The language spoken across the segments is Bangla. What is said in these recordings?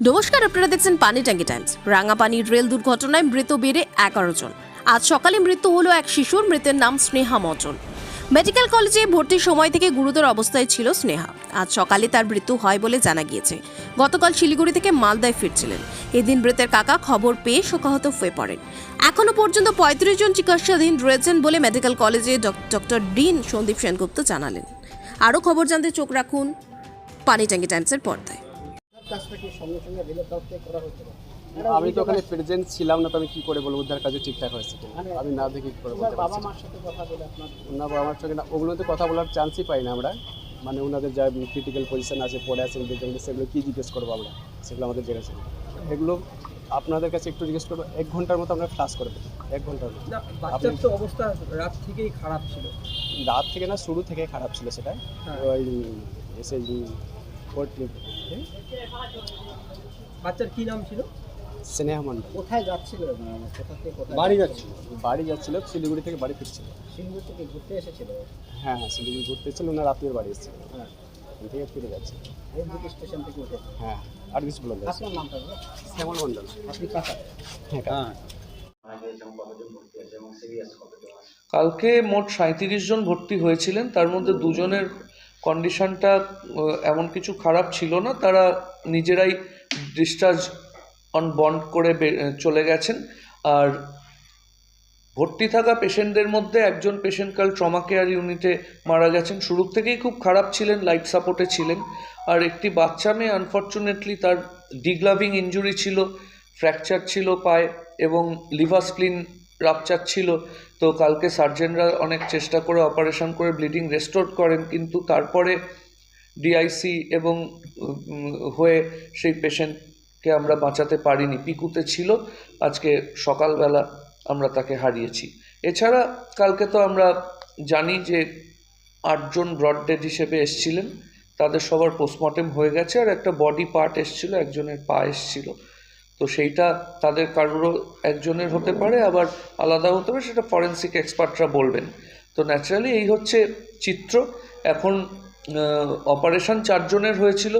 নমস্কার, আপনারা দেখছেন পানি ট্যাঙ্কি টাইমস। রাঙাপানির রেল দুর্ঘটনায় মৃত বেড়ে এগারো জন। আজ সকালে মৃত্যু হলো এক শিশুর, মৃতের নাম স্নেহা মচন মেডিকেল কলেজে ভর্তির সময় থেকে গুরুতর অবস্থায় ছিল স্নেহা। আজ সকালে তার মৃত্যু হয় বলে জানা গিয়েছে। গতকাল শিলিগুড়ি থেকে মালদায় ফিরছিলেন। এদিন মৃতের কাকা খবর পেয়ে শোকাহত হয়ে পড়েন। এখনও পর্যন্ত পঁয়ত্রিশ জন চিকিৎসাধীন রয়েছেন বলে মেডিকেল কলেজে ডক্টর ডিন সন্দীপ সেনগুপ্ত জানালেন। আরও খবর জানতে চোখ রাখুন পানি ট্যাঙ্কি টাইমসের পর্দায়। কাজটা কি সঙ্গে সঙ্গে রেলের তরফ থেকে করা হয়েছিল আমি তো ওখানে প্রেজেন্ট ছিলাম না তো আমি কি করে বলব? উদ্ধার কাজে ঠিকঠাক হয়েছে কিনা? মানে আমি না দেখে কি করে বলতে বাবা মার সাথে কথা বলে আপনার না বাবা আমার সঙ্গে না ওগুলোতে কথা বলার চান্সই পাই না আমরা। মানে ওনাদের যা ক্রিটিক্যাল পজিশন আছে পড়ে যেগুলো সেগুলো কী জিজ্ঞেস করব আমরা? সেগুলো আমাদের জেনে ছিল এগুলো আপনাদের কাছে একটু জিজ্ঞেস করব এক ঘণ্টার মতো আমরা ক্লাস করে দেবো এক ঘণ্টার মতো। বাচ্চার তো অবস্থা রাত থেকেই খারাপ ছিল। রাত থেকে না শুরু থেকে খারাপ ছিল সেটা। হ্যাঁ। ওই এসে বাচ্চার কি নাম ছিল? স্নেহা মণ্ডল। কোথায় যাচ্ছিল? মানে কোথা থেকে কোথায় বাড়ি যাচ্ছিল? বাড়ি যাচ্ছিল শিলিগুড়ি থেকে বাড়ি ফিরছিল। সিঙ্গুর থেকে ঘুরতে এসেছিল? হ্যাঁ হ্যাঁ শিলিগুড়ি ঘুরতে ওনার বাড়ি এসেছিল। হ্যাঁ। থেকে ফিরে যাচ্ছে। স্টেশন থেকে উঠে। হ্যাঁ আর কিছু বলুন আপনার নামটা বলো। শ্যামল মণ্ডল। আপনি কাকা? হ্যাঁ কাকা। কালকে মোট সাঁত্রিশ জন ভর্তি হয়েছিলেন তার মধ্যে দুজনের কন্ডিশনটা এমন কিছু খারাপ ছিল না, তারা নিজেরাই ডিসচার্জ অন বন্ড করে চলে গেছেন। আর ভর্তি থাকা পেশেন্টদের মধ্যে একজন পেশেন্ট কাল ট্রমা কেয়ার ইউনিটে মারা গেছেন। শুরু থেকেই খুব খারাপ ছিলেন লাইফ সাপোর্টে ছিলেন। আর একটি বাচ্চা মেয়ে আনফর্চুনেটলি তার ডিগ্লাভিং ইঞ্জুরি ছিল ফ্র্যাকচার ছিল পায়ে এবং লিভার স্প্লিন রাপচার ছিল। তো কালকে সার্জেনরা অনেক চেষ্টা করে অপারেশন করে ব্লিডিং রেস্টোর করেন, কিন্তু তারপরে ডিআইসি এবং হয়ে সেই পেশেন্টকে আমরা বাঁচাতে পারিনি। পিকুতে ছিল। আজকে সকালবেলা আমরা তাকে হারিয়েছি। এছাড়া কালকে তো আমরা জানি যে আটজন ব্রড ডেড হিসেবে এসছিলেন। তাদের সবার পোস্টমর্টেম হয়ে গেছে আর একটা বডি পার্ট এসছিল, একজনের পা এসছিল। তো সেইটা তাদের কারোরও একজনের হতে পারে, আবার আলাদা হতে পারে, সেটা ফরেন্সিক এক্সপার্টরা বলবেন। তো ন্যাচারালি এই হচ্ছে চিত্র। এখন অপারেশন চারজনের হয়েছিল।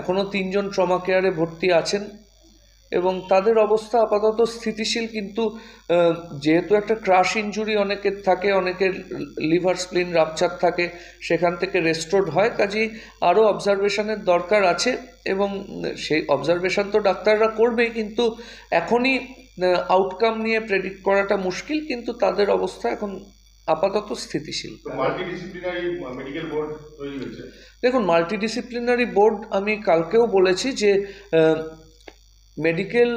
এখনও তিনজন ট্রমা কেয়ারে ভর্তি আছেন। এবং তাদের অবস্থা আপাতত স্থিতিশীল কিন্তু যেহেতু একটা ক্রাশ ইঞ্জুরি অনেকের থাকে অনেকের লিভার স্প্লিন রাপচার থাকে সেখান থেকে রেস্টোর্ড হয় কাজেই আরও অবজারভেশনের দরকার আছে এবং সেই অবজারভেশন তো ডাক্তাররা করবেই কিন্তু এখনই আউটকাম নিয়ে প্রেডিক্ট করাটা মুশকিল কিন্তু তাদের অবস্থা এখন আপাতত স্থিতিশীল। দেখুন মাল্টিডিসিপ্লিনারি বোর্ড আমি কালকেও বলেছি যে মেডিকেল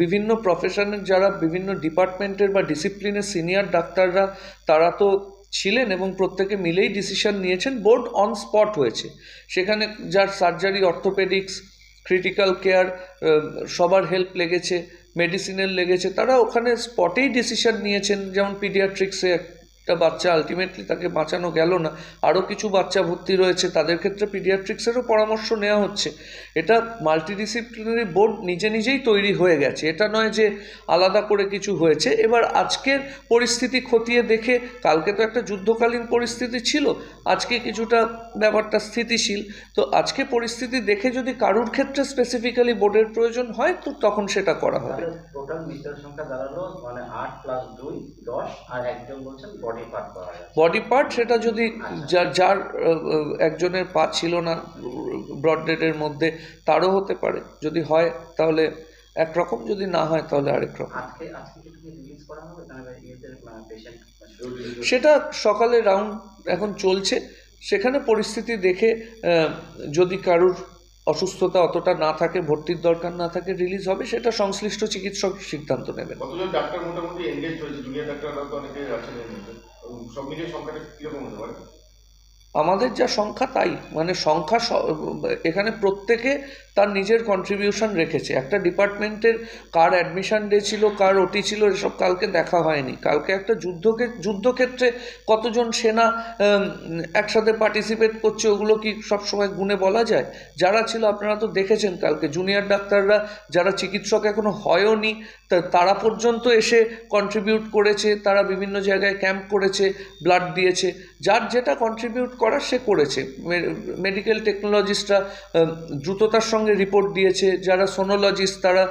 বিভিন্ন প্রফেশনের যারা বিভিন্ন ডিপার্টমেন্টের বা ডিসিপ্লিনের সিনিয়র ডাক্তাররা, তারা তো ছিলেন এবং প্রত্যেকে মিলেই ডিসিশন নিয়েছেন। বোর্ড অন স্পট হয়েছে। সেখানে যার সার্জারি অর্থোপেডিক্স ক্রিটিক্যাল কেয়ার সবার হেল্প লেগেছে মেডিসিনের লেগেছে, তারা ওখানে স্পটেই ডিসিশন নিয়েছেন। যেমন পিডিয়াট্রিক্সে একটা বাচ্চা আলটিমেটলি তাকে বাঁচানো গেল না। আরও কিছু বাচ্চা ভর্তি রয়েছে, তাদের ক্ষেত্রে পিডিয়াট্রিক্সেরও পরামর্শ নেওয়া হচ্ছে। এটা মাল্টিডিসিপ্লিনারি বোর্ড নিজে নিজেই তৈরি হয়ে গেছে। এটা নয় যে আলাদা করে কিছু হয়েছে। এবার আজকের পরিস্থিতি খতিয়ে দেখে, কালকে তো একটা যুদ্ধকালীন পরিস্থিতি ছিল, আজকে কিছুটা ব্যাপারটা স্থিতিশীল। তো আজকে পরিস্থিতি দেখে যদি কারুর ক্ষেত্রে স্পেসিফিক্যালি বোর্ডের প্রয়োজন হয়, তো তখন সেটা করা হবে। টোটাল মৃতের সংখ্যা দাঁড়াল মানে আট প্লাস দুই, দশ, আর একজন বলছেন বডি বডি পার্ট সেটা যদি যার যার একজনের পা ছিল না ব্রডডেডের মধ্যে তারও হতে পারে। যদি হয় তাহলে একরকম যদি না হয় তাহলে আরেক রকম। আজকে আজকে কি তুমি রিলিজ করা হবে? কারণ ইয়েদের পেশেন্ট সেটা সকালে রাউন্ড এখন চলছে। সেখানে পরিস্থিতি দেখে যদি কারুর অসুস্থতা অতটা না থাকে ভর্তির দরকার না থাকে রিলিজ হবে সেটা সংশ্লিষ্ট চিকিৎসক সিদ্ধান্ত নেবেন। কতজন ডাক্তার মোটামুটি এনগেজ হয়েছে জুনিয়র ডাক্তাররা তো আমাদের যা সংখ্যা তাই। মানে সংখ্যা এখানে প্রত্যেকে তার নিজের কন্ট্রিবিউশন রেখেছে। একটা ডিপার্টমেন্টের কার অ্যাডমিশন ডে ছিল, কার ওটি ছিল, এসব কালকে দেখা হয়নি। কালকে একটা যুদ্ধকে, যুদ্ধক্ষেত্রে কতজন সেনা একসাথে পার্টিসিপেট করছে, ওগুলো কি সব সময় গুণে বলা যায়? যারা ছিল আপনারা তো দেখেছেন কালকে। জুনিয়র ডাক্তাররা, যারা চিকিৎসক এখনও হয়ওনি তারা পর্যন্ত এসে কন্ট্রিবিউট করেছে, তারা বিভিন্ন জায়গায় ক্যাম্প করেছে ব্লাড দিয়েছে। যার যেটা কন্ট্রিবিউট করার সে করেছে। মেডিকেল টেকনোলজিস্টরা দ্রুততার সঙ্গে সঙ্গে রিপোর্ট দিয়েছে। যারা সোনোলজিস্ট তারা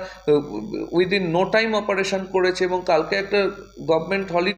উইদিন নো টাইম অপারেশন করেছে এবং কালকে একটা গভর্নমেন্ট হলিডে